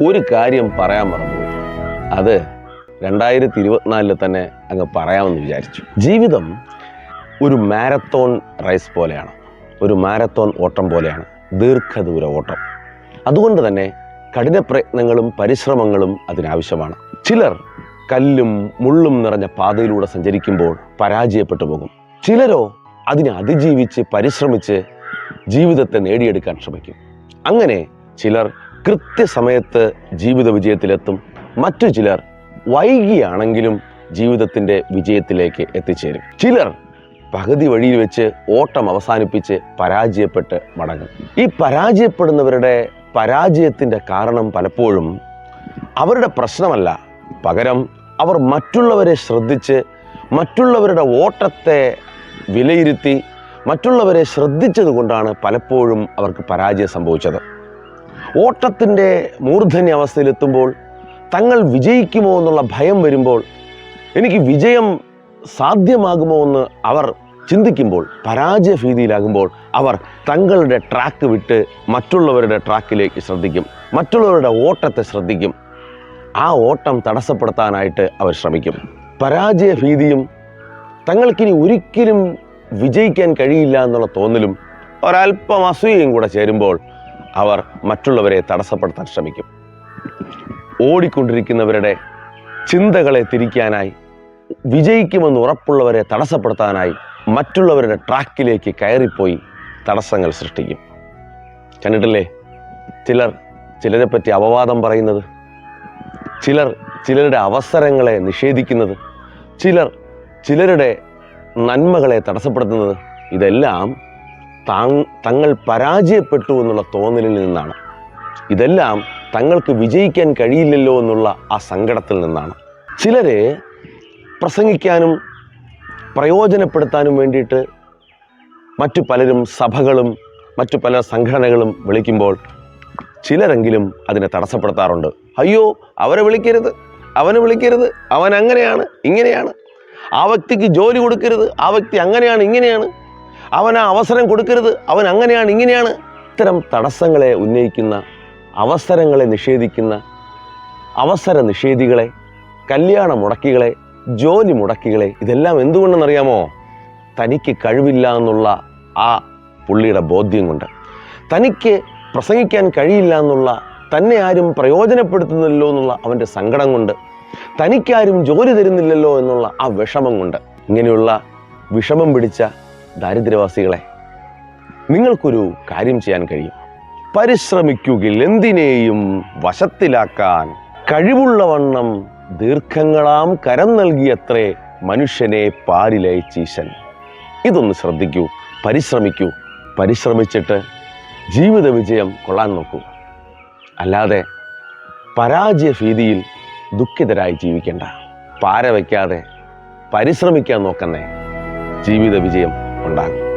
ഒരു കാര്യം പറയാൻ മറന്നു അത് രണ്ടായിരത്തി ഇരുപത്തിനാലിൽ തന്നെ അങ്ങ് പറയാമെന്ന് വിചാരിച്ചു. ജീവിതം ഒരു മാരത്തോൺ റേസ് പോലെയാണ്. ഒരു മാരത്തോൺ ഓട്ടം പോലെയാണ്. ദീർഘദൂര ഓട്ടം. അതുകൊണ്ട് തന്നെ കഠിന പ്രയത്നങ്ങളും പരിശ്രമങ്ങളും അതിനാവശ്യമാണ്. ചിലർ കല്ലും മുള്ളും നിറഞ്ഞ പാതയിലൂടെ സഞ്ചരിക്കുമ്പോൾ പരാജയപ്പെട്ടു പോകും. ചിലരോ അതിനെ അതിജീവിച്ച് പരിശ്രമിച്ച് ജീവിതത്തെ നേടിയെടുക്കാൻ ശ്രമിക്കും. അങ്ങനെ ചിലർ കൃത്യസമയത്ത് ജീവിത വിജയത്തിലെത്തും മറ്റു ചിലർ വൈകിയാണെങ്കിലും ജീവിതത്തിന്റെ വിജയത്തിലേക്ക് എത്തിച്ചേരും. ചിലർ പകുതി വഴിയിൽ വെച്ച് ഓട്ടം അവസാനിപ്പിച്ച് പരാജയപ്പെട്ട് മടങ്ങും. ഈ പരാജയപ്പെടുന്നവരുടെ പരാജയത്തിന്റെ കാരണം പലപ്പോഴും അവരുടെ പ്രശ്നമല്ല. പകരം അവർ മറ്റുള്ളവരെ ശ്രദ്ധിച്ച് മറ്റുള്ളവരുടെ ഓട്ടത്തെ വിലയിരുത്തി മറ്റുള്ളവരെ ശ്രദ്ധിച്ചതുകൊണ്ടാണ് പലപ്പോഴും അവർക്ക് പരാജയം സംഭവിച്ചത്. ഓട്ടത്തിന്റെ മൂർധന്യ അവസ്ഥയിലെത്തുമ്പോൾ തങ്ങൾ വിജയിക്കുമോ എന്നുള്ള ഭയം വരുമ്പോൾ എനിക്ക് വിജയം സാധ്യമാകുമോ എന്ന് അവർ ചിന്തിക്കുമ്പോൾ പരാജയ ഭീതിയിലാകുമ്പോൾ അവർ തങ്ങളുടെ ട്രാക്ക് വിട്ട് മറ്റുള്ളവരുടെ ട്രാക്കിലേക്ക് ശ്രദ്ധിക്കും മറ്റുള്ളവരുടെ ഓട്ടത്തെ ശ്രദ്ധിക്കും. ആ ഓട്ടം തടസ്സപ്പെടുത്താനായിട്ട് അവർ ശ്രമിക്കും. പരാജയ ഭീതിയും തങ്ങൾക്കിനി ഒരിക്കലും വിജയിക്കാൻ കഴിയില്ല എന്നുള്ള തോന്നലും ഒരല്പം അസൂയയും കൂടെ ചേരുമ്പോൾ അവർ മറ്റുള്ളവരെ തടസ്സപ്പെടുത്താൻ ശ്രമിക്കും. ഓടിക്കൊണ്ടിരിക്കുന്നവരുടെ ചിന്തകളെ തിരിക്കാനായി വിജയിക്കുമെന്ന് ഉറപ്പുള്ളവരെ തടസ്സപ്പെടുത്താനായി മറ്റുള്ളവരുടെ ട്രാക്കിലേക്ക് കയറിപ്പോയി തടസ്സങ്ങൾ സൃഷ്ടിക്കും. കണ്ടിട്ടില്ലേ? ചിലർ ചിലരെ പറ്റി അപവാദം പറയുന്നത്. ചിലർ ചിലരുടെ അവസരങ്ങളെ നിഷേധിക്കുന്നത്. ചിലർ ചിലരുടെ നന്മകളെ തടസ്സപ്പെടുത്തുന്നത്. ഇതെല്ലാം തങ്ങൾ പരാജയപ്പെട്ടു എന്നുള്ള തോന്നലിൽ നിന്നാണ്. ഇതെല്ലാം തങ്ങൾക്ക് വിജയിക്കാൻ കഴിയില്ലല്ലോ എന്നുള്ള ആ സങ്കടത്തിൽ നിന്നാണ്. ചിലരെ പ്രസംഗിക്കാനും പ്രയോജനപ്പെടുത്താനും വേണ്ടിയിട്ട് മറ്റു പലരും സഭകളും മറ്റു പല സംഘടനകളും വിളിക്കുമ്പോൾ ചിലരെങ്കിലും അതിനെ തടസ്സപ്പെടുത്താറുണ്ട്. അയ്യോ അവരെ വിളിക്കരുത് അവനെ വിളിക്കരുത് അവൻ അങ്ങനെയാണ് ഇങ്ങനെയാണ്. ആ വ്യക്തിക്ക് ജോലി കൊടുക്കരുത് ആ വ്യക്തി അങ്ങനെയാണ് ഇങ്ങനെയാണ്. അവൻ ആ അവസരം കൊടുക്കരുത്. അവൻ അങ്ങനെയാണ് ഇങ്ങനെയാണ്. ഇത്തരം തടസ്സങ്ങളെ ഉന്നയിക്കുന്ന അവസരങ്ങളെ നിഷേധിക്കുന്ന അവസര നിഷേധികളെ കല്യാണ മുടക്കികളെ ജോലി മുടക്കികളെ ഇതെല്ലാം എന്തുകൊണ്ടെന്നറിയാമോ? തനിക്ക് കഴിവില്ല എന്നുള്ള ആ പുള്ളിയുടെ ബോധ്യം കൊണ്ട് തനിക്ക് പ്രസംഗിക്കാൻ കഴിയില്ല എന്നുള്ള തന്നെ ആരും പ്രയോജനപ്പെടുത്തുന്നില്ലല്ലോ എന്നുള്ള അവന്റെ സങ്കടം കൊണ്ട് തനിക്കാരും ജോലി തരുന്നില്ലല്ലോ എന്നുള്ള ആ വിഷമം കൊണ്ട് ഇങ്ങനെയുള്ള വിഷമം പിടിച്ച ദാരിദ്ര്യവാസികളെ നിങ്ങൾക്കൊരു കാര്യം ചെയ്യാൻ കഴിയും. പരിശ്രമിക്കുകിൽ എന്തിനേയും വശത്തിലാക്കാൻ കഴിവുള്ളവണ്ണം ദീർഘങ്ങളാം കരം നൽകിയത്രേ മനുഷ്യനെ പാരിലയച്ചീശൻ ഇതൊന്ന് ശ്രദ്ധിക്കൂ പരിശ്രമിക്കൂ. പരിശ്രമിച്ചിട്ട് ജീവിത വിജയം കൊള്ളാൻ നോക്കൂ. അല്ലാതെ പരാജയ ഭീതിയിൽ ദുഃഖിതരായി ജീവിക്കേണ്ട. പാര വയ്ക്കാതെ പരിശ്രമിക്കാൻ നോക്കുന്നേ ജീവിത വിജയം ഉണ്ടാകും.